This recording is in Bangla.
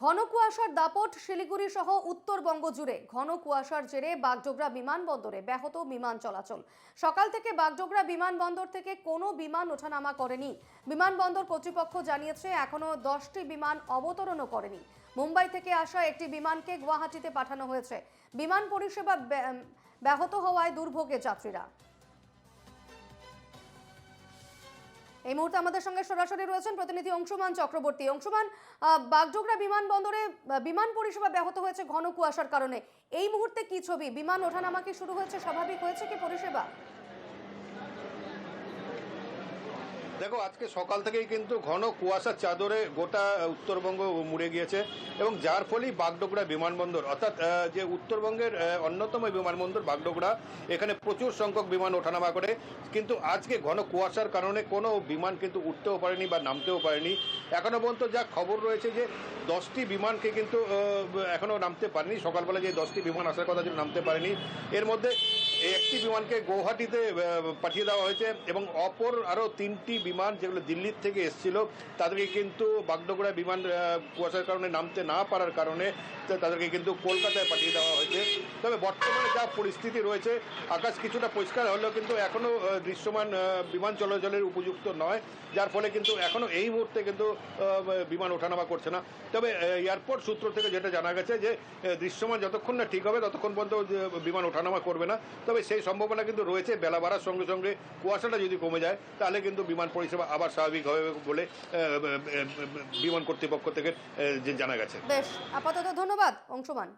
ঘন কুয়াশার দাপট শিলিগুড়ি সহ উত্তরবঙ্গ জুড়ে ঘন কুয়াশার জেরে বাগডোগরা বিমানবন্দরে ব্যাহত বিমান চলাচল। সকাল থেকে বাগডোগরা বিমানবন্দর থেকে কোনো বিমান ওঠানামা করেনি। বিমানবন্দর কর্তৃপক্ষ জানিয়েছে, এখনও দশটি বিমান অবতরণও করেনি। মুম্বাই থেকে আসা একটি বিমানকে গুয়াহাটিতে পাঠানো হয়েছে। বিমান পরিষেবা ব্য- ব্যাহত হওয়ায় দুর্ভোগে যাত্রীরা। এই মুহূর্তে আমাদের সঙ্গে সরাসরি রয়েছেন প্রতিনিধি অংশুমান চক্রবর্তী। অংশুমান বাগডোগরা বিমানবন্দরে বন্দরে বিমান পরিষেবা ব্যাহত হয়েছে ঘন কুয়াশার কারণে। এই মুহূর্তে কি ছবি? বিমান ওঠানামা কি শুরু হয়েছে? স্বাভাবিক হয়েছে কি পরিষেবা? দেখো, আজকে সকাল থেকেই কিন্তু ঘন কুয়াশার চাদরে গোটা উত্তরবঙ্গ মুড়ে গিয়েছে এবং যার ফলেই বাগডোগরা বিমানবন্দর, অর্থাৎ যে উত্তরবঙ্গের অন্যতম বিমানবন্দর বাগডোগরা, এখানে প্রচুর সংখ্যক বিমান ওঠানামা করে। কিন্তু আজকে ঘন কুয়াশার কারণে কোনো বিমান কিন্তু উঠতেও পারেনি বা নামতেও পারেনি। এখনও পর্যন্ত যা খবর রয়েছে যে দশটি বিমানকে কিন্তু এখনও নামতে পারেনি। সকালবেলা যে দশটি বিমান আসার কথা ছিল, নামতে পারেনি। এর মধ্যে একটি বিমানকে গৌহাটিতে পাঠিয়ে দেওয়া হয়েছে এবং অপর আরও তিনটি বিমান যেগুলো দিল্লির থেকে এসেছিল, তাদেরকে কিন্তু বাগডোগরা বিমান কুয়াশার কারণে নামতে না পারার কারণে তাদেরকে কিন্তু কলকাতায় পাঠিয়ে দেওয়া হয়েছে। তবে বর্তমানে যা পরিস্থিতি রয়েছে, আকাশ কিছুটা পরিষ্কার হলেও কিন্তু এখনও দৃশ্যমান বিমান চলাচলের উপযুক্ত নয়, যার ফলে কিন্তু এখনও এই মুহূর্তে কিন্তু বিমান ওঠানামা করছে না। তবে এয়ারপোর্ট সূত্র থেকে যেটা জানা গেছে যে দৃশ্যমান যতক্ষণ না ঠিক হবে, ততক্ষণ পর্যন্ত বিমান ওঠানামা করবে না। তবে সেই সম্ভাবনা কিন্তু রয়েছে, বেলা বাড়ার সঙ্গে সঙ্গে কুয়াশাটা যদি কমে যায়, তাহলে কিন্তু বিমান পরিষেবা আবার স্বাভাবিক হবে বলে বিমান কর্তৃপক্ষ থেকে জানা গেছে। বেশ, আপাতত ধন্যবাদ, অংশুমান।